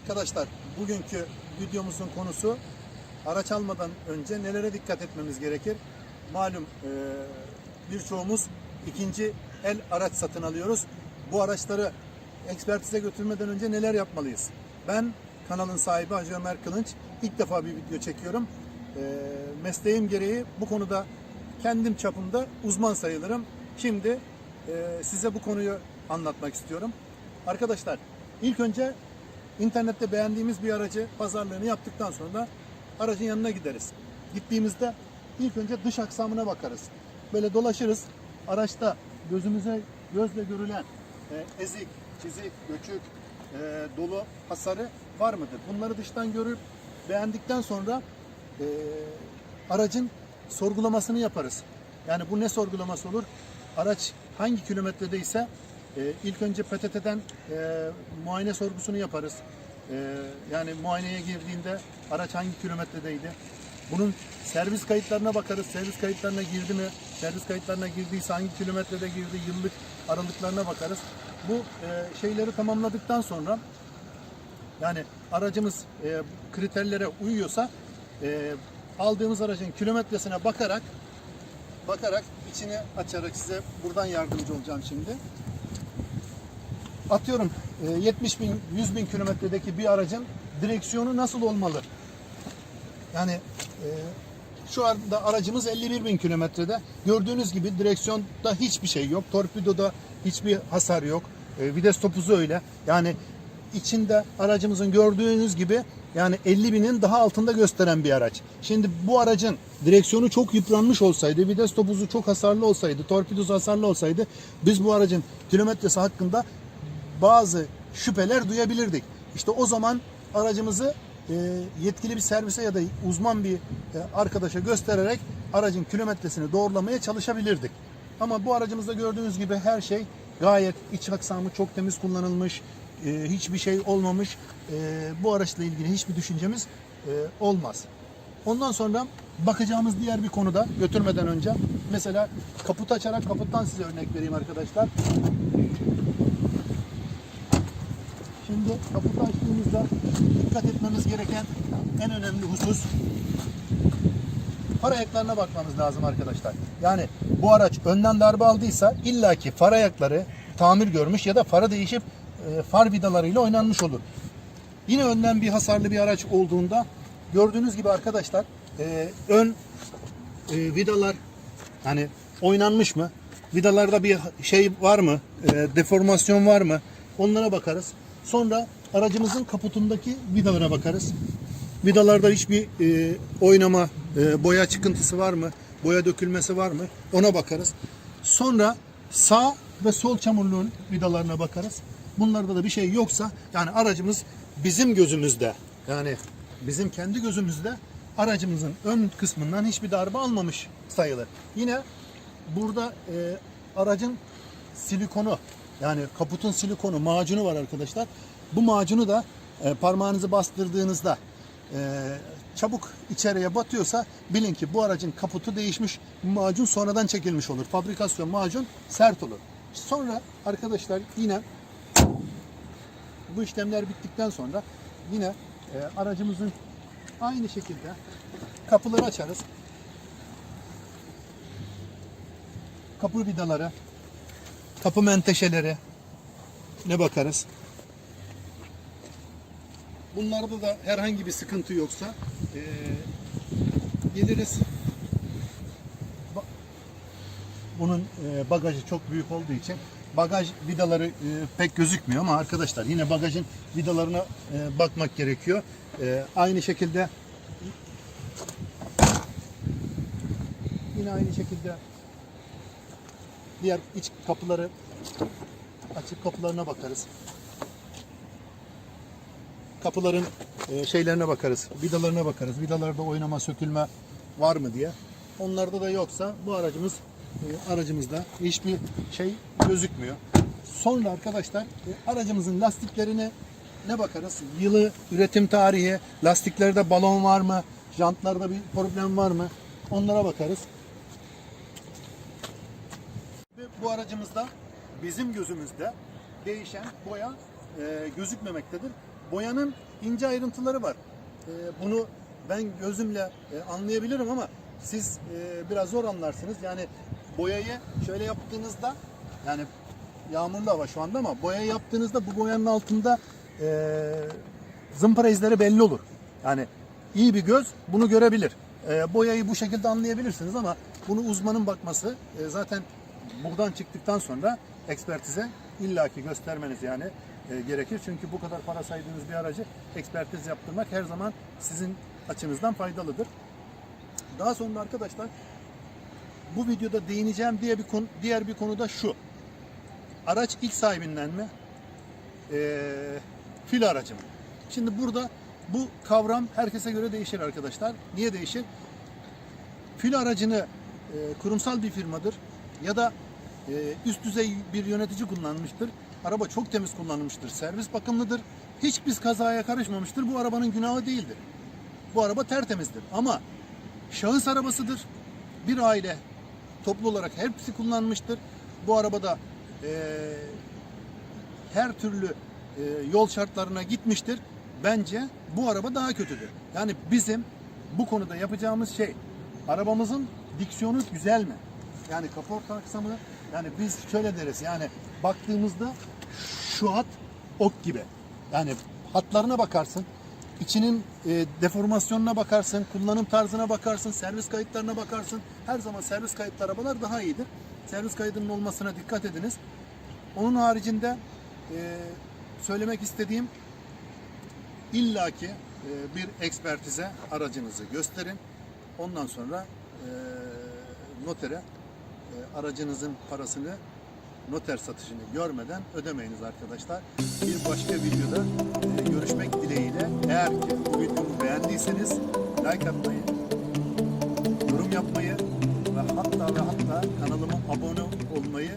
Arkadaşlar bugünkü videomuzun konusu araç almadan önce nelere dikkat etmemiz gerekir? Malum e, birçoğumuz ikinci el araç satın alıyoruz. Bu araçları ekspertize götürmeden önce neler yapmalıyız? Ben kanalın sahibi Hacı Ömer Kılınç ilk defa bir video çekiyorum. E, mesleğim gereği bu konuda kendim çapımda uzman sayılırım. Şimdi e, size bu konuyu anlatmak istiyorum. Arkadaşlar ilk önce İnternette beğendiğimiz bir aracı pazarlığını yaptıktan sonra da aracın yanına gideriz. Gittiğimizde ilk önce dış aksamına bakarız. Böyle dolaşırız. Araçta gözümüze gözle görülen e, ezik, çizik, göçük, e, dolu hasarı var mıdır? Bunları dıştan görüp beğendikten sonra e, aracın sorgulamasını yaparız. Yani bu ne sorgulaması olur? Araç hangi kilometredeyse e, ilk önce PTT'den e, muayene sorgusunu yaparız. E, yani muayeneye girdiğinde araç hangi kilometredeydi? Bunun servis kayıtlarına bakarız. Servis kayıtlarına girdi mi? Servis kayıtlarına girdiyse hangi kilometrede girdi? Yıllık aralıklarına bakarız. Bu e, şeyleri tamamladıktan sonra yani aracımız e, kriterlere uyuyorsa e, aldığımız aracın kilometresine bakarak bakarak içini açarak size buradan yardımcı olacağım şimdi. Atıyorum e, 70 bin 100 bin kilometredeki bir aracın direksiyonu nasıl olmalı? Yani e, şu anda aracımız 51 bin kilometrede. Gördüğünüz gibi direksiyonda hiçbir şey yok. Torpidoda hiçbir hasar yok. E, vites topuzu öyle. Yani içinde aracımızın gördüğünüz gibi yani 50 binin daha altında gösteren bir araç. Şimdi bu aracın direksiyonu çok yıpranmış olsaydı, vites topuzu çok hasarlı olsaydı, torpidosu hasarlı olsaydı biz bu aracın kilometresi hakkında bazı şüpheler duyabilirdik. İşte o zaman aracımızı e, yetkili bir servise ya da uzman bir e, arkadaşa göstererek aracın kilometresini doğrulamaya çalışabilirdik. Ama bu aracımızda gördüğünüz gibi her şey gayet iç aksamı çok temiz kullanılmış, e, hiçbir şey olmamış. E, bu araçla ilgili hiçbir düşüncemiz e, olmaz. Ondan sonra bakacağımız diğer bir konuda götürmeden önce mesela kaputu açarak kaputtan size örnek vereyim arkadaşlar. Şimdi kaputu açtığımızda dikkat etmemiz gereken en önemli husus far ayaklarına bakmamız lazım arkadaşlar. Yani bu araç önden darbe aldıysa illaki far ayakları tamir görmüş ya da farı değişip e, far vidalarıyla oynanmış olur. Yine önden bir hasarlı bir araç olduğunda gördüğünüz gibi arkadaşlar e, ön e, vidalar hani oynanmış mı? Vidalarda bir şey var mı? E, deformasyon var mı? Onlara bakarız. Sonra aracımızın kaputundaki vidalara bakarız. Vidalarda hiçbir e, oynama, e, boya çıkıntısı var mı? Boya dökülmesi var mı? Ona bakarız. Sonra sağ ve sol çamurluğun vidalarına bakarız. Bunlarda da bir şey yoksa yani aracımız bizim gözümüzde yani bizim kendi gözümüzde aracımızın ön kısmından hiçbir darbe almamış sayılır. Yine burada e, aracın silikonu yani kaputun silikonu macunu var arkadaşlar. Bu macunu da e, parmağınızı bastırdığınızda e, çabuk içeriye batıyorsa bilin ki bu aracın kaputu değişmiş. Macun sonradan çekilmiş olur. Fabrikasyon macun sert olur. Sonra arkadaşlar yine bu işlemler bittikten sonra yine e, aracımızın aynı şekilde kapıları açarız. Kapı vidaları, kapı menteşeleri ne bakarız. Bunlarda da herhangi bir sıkıntı yoksa e, geliriz. Bunun e, bagajı çok büyük olduğu için bagaj vidaları e, pek gözükmüyor ama arkadaşlar yine bagajın vidalarına e, bakmak gerekiyor. E, aynı şekilde yine aynı şekilde diğer iç kapıları açık kapılarına bakarız. Kapıların e, şeylerine bakarız, vidalarına bakarız. Vidalarda oynama, sökülme var mı diye. Onlarda da yoksa bu aracımız e, aracımızda hiçbir şey gözükmüyor. Sonra arkadaşlar e, aracımızın lastiklerine ne bakarız? Yılı, üretim tarihi, lastiklerde balon var mı? Jantlarda bir problem var mı? Onlara bakarız. Ve bu aracımızda bizim gözümüzde değişen boya e, gözükmemektedir. Boyanın ince ayrıntıları var. E, bunu ben gözümle e, anlayabilirim ama siz e, biraz zor anlarsınız. Yani boyayı şöyle yaptığınızda yani yağmurlu hava şu anda ama boya yaptığınızda bu boyanın altında e, zımpara izleri belli olur. Yani iyi bir göz bunu görebilir. E, boyayı bu şekilde anlayabilirsiniz ama bunu uzmanın bakması e, zaten buradan çıktıktan sonra ekspertize illaki göstermeniz yani e, gerekir. Çünkü bu kadar para saydığınız bir aracı ekspertiz yaptırmak her zaman sizin açınızdan faydalıdır. Daha sonra arkadaşlar bu videoda değineceğim diye bir konu, diğer bir konu da şu. Araç ilk sahibinden mi? Ee, fil aracı mı? Şimdi burada bu kavram herkese göre değişir arkadaşlar. Niye değişir? Fil aracını e, kurumsal bir firmadır ya da e, üst düzey bir yönetici kullanmıştır. Araba çok temiz kullanılmıştır. Servis bakımlıdır. Hiçbir kazaya karışmamıştır. Bu arabanın günahı değildir. Bu araba tertemizdir. Ama şahıs arabasıdır. Bir aile toplu olarak hepsi kullanmıştır. Bu arabada e, her türlü e, yol şartlarına gitmiştir. Bence bu araba daha kötüdür. Yani bizim bu konuda yapacağımız şey arabamızın diksiyonu güzel mi? Yani kaporta aksamı yani biz şöyle deriz yani baktığımızda şu hat ok gibi. Yani hatlarına bakarsın. içinin e, deformasyonuna bakarsın, kullanım tarzına bakarsın, servis kayıtlarına bakarsın. Her zaman servis kayıtlı arabalar daha iyidir. Servis kaydının olmasına dikkat ediniz. Onun haricinde e, söylemek istediğim illaki e, bir ekspertize aracınızı gösterin. Ondan sonra e, notere aracınızın parasını noter satışını görmeden ödemeyiniz arkadaşlar. Bir başka videoda e, görüşmek dileğiyle. Eğer ki bu videomu beğendiyseniz like atmayı, yorum yapmayı ve hatta ve hatta kanalıma abone olmayı